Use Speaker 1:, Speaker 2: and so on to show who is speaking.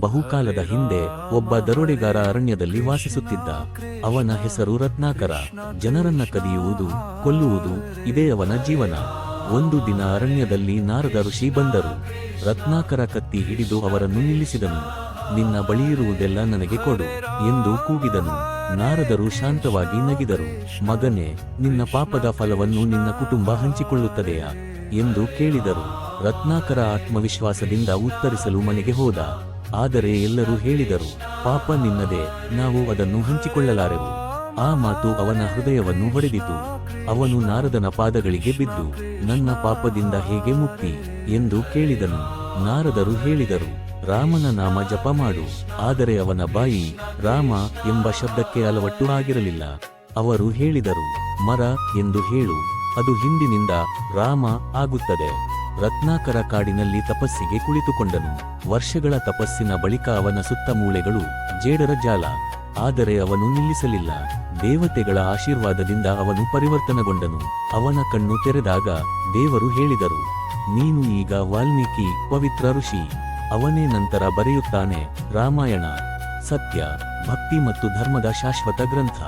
Speaker 1: ಬಹುಕಾಲದ ಹಿಂದೆ ಒಬ್ಬ ದರೋಡೆಗಾರ ಅರಣ್ಯದಲ್ಲಿ ವಾಸಿಸುತ್ತಿದ್ದ. ಅವನ ಹೆಸರು ರತ್ನಾಕರ. ಜನರನ್ನ ಕದಿಯುವುದು, ಕೊಲ್ಲುವುದು ಇದೇ ಅವನ ಜೀವನ. ಒಂದು ದಿನ ಅರಣ್ಯದಲ್ಲಿ ನಾರದ ಋಷಿ ಬಂದರು. ರತ್ನಾಕರ ಕತ್ತಿ ಹಿಡಿದು ಅವರನ್ನು ನಿಲ್ಲಿಸಿದನು. ನಿನ್ನ ಬಳಿಯಿರುವುದೆಲ್ಲ ನನಗೆ ಕೊಡು ಎಂದು ಕೂಗಿದನು. ನಾರದರು ಶಾಂತವಾಗಿ ನಗಿದರು. ಮಗನೇ, ನಿನ್ನ ಪಾಪದ ಫಲವನ್ನು ನಿನ್ನ ಕುಟುಂಬ ಹಂಚಿಕೊಳ್ಳುತ್ತದೆಯಾ? ಎಂದು ಕೇಳಿದರು. ರತ್ನಾಕರ ಆತ್ಮವಿಶ್ವಾಸದಿಂದ ಉತ್ತರಿಸಲು ಮನೆಗೆ ಹೋದ. ಆದರೆ ಎಲ್ಲರೂ ಹೇಳಿದರು, ಪಾಪ ನಿನ್ನದೆ, ನಾವು ಅದನ್ನು ಹಂಚಿಕೊಳ್ಳಲಾರೆವು. ಆ ಮಾತು ಅವನ ಹೃದಯವನ್ನು ಹೊಡೆದಿತು. ಅವನು ನಾರದನ ಪಾದಗಳಿಗೆ ಬಿದ್ದು, ನನ್ನ ಪಾಪದಿಂದ ಹೇಗೆ ಮುಕ್ತಿ? ಎಂದು ಕೇಳಿದನು. ನಾರದರು ಹೇಳಿದರು, ರಾಮನ ನಾಮ ಜಪ ಮಾಡು. ಆದರೆ ಅವನ ಬಾಯಿ, ರಾಮ ಎಂಬ ಶಬ್ದಕ್ಕೆ ಅಲವಟ್ಟು ಆಗಿರಲಿಲ್ಲ. ಅವರು ಹೇಳಿದರು, ಮರ ಎಂದು ಹೇಳು, ಅದು ಹಿಂದಿನಿಂದ ರಾಮ ಆಗುತ್ತದೆ. ರತ್ನಾಕರ ಕಾಡಿನಲ್ಲಿ ತಪಸ್ಸಿಗೆ ಕುಳಿತುಕೊಂಡನು. ವರ್ಷಗಳ ತಪಸ್ಸಿನ ಬಳಿಕ ಅವನ ಸುತ್ತಮೂಳೆಗಳು ಜೇಡರ ಜಾಲ. ಆದರೆ ಅವನು ನಿಲ್ಲಿಸಲಿಲ್ಲ. ದೇವತೆಗಳ ಆಶೀರ್ವಾದದಿಂದ ಅವನು ಪರಿವರ್ತನಗೊಂಡನು. ಅವನ ಕಣ್ಣು ತೆರೆದಾಗ ದೇವರು ಹೇಳಿದರು, ನೀನು ಈಗ ವಾಲ್ಮೀಕಿ, ಪವಿತ್ರ ಋಷಿ. ಅವನೇ ನಂತರ ಬರೆಯುತ್ತಾನೆ ರಾಮಾಯಣ, ಸತ್ಯ, ಭಕ್ತಿ ಮತ್ತು ಧರ್ಮದ ಶಾಶ್ವತ ಗ್ರಂಥ.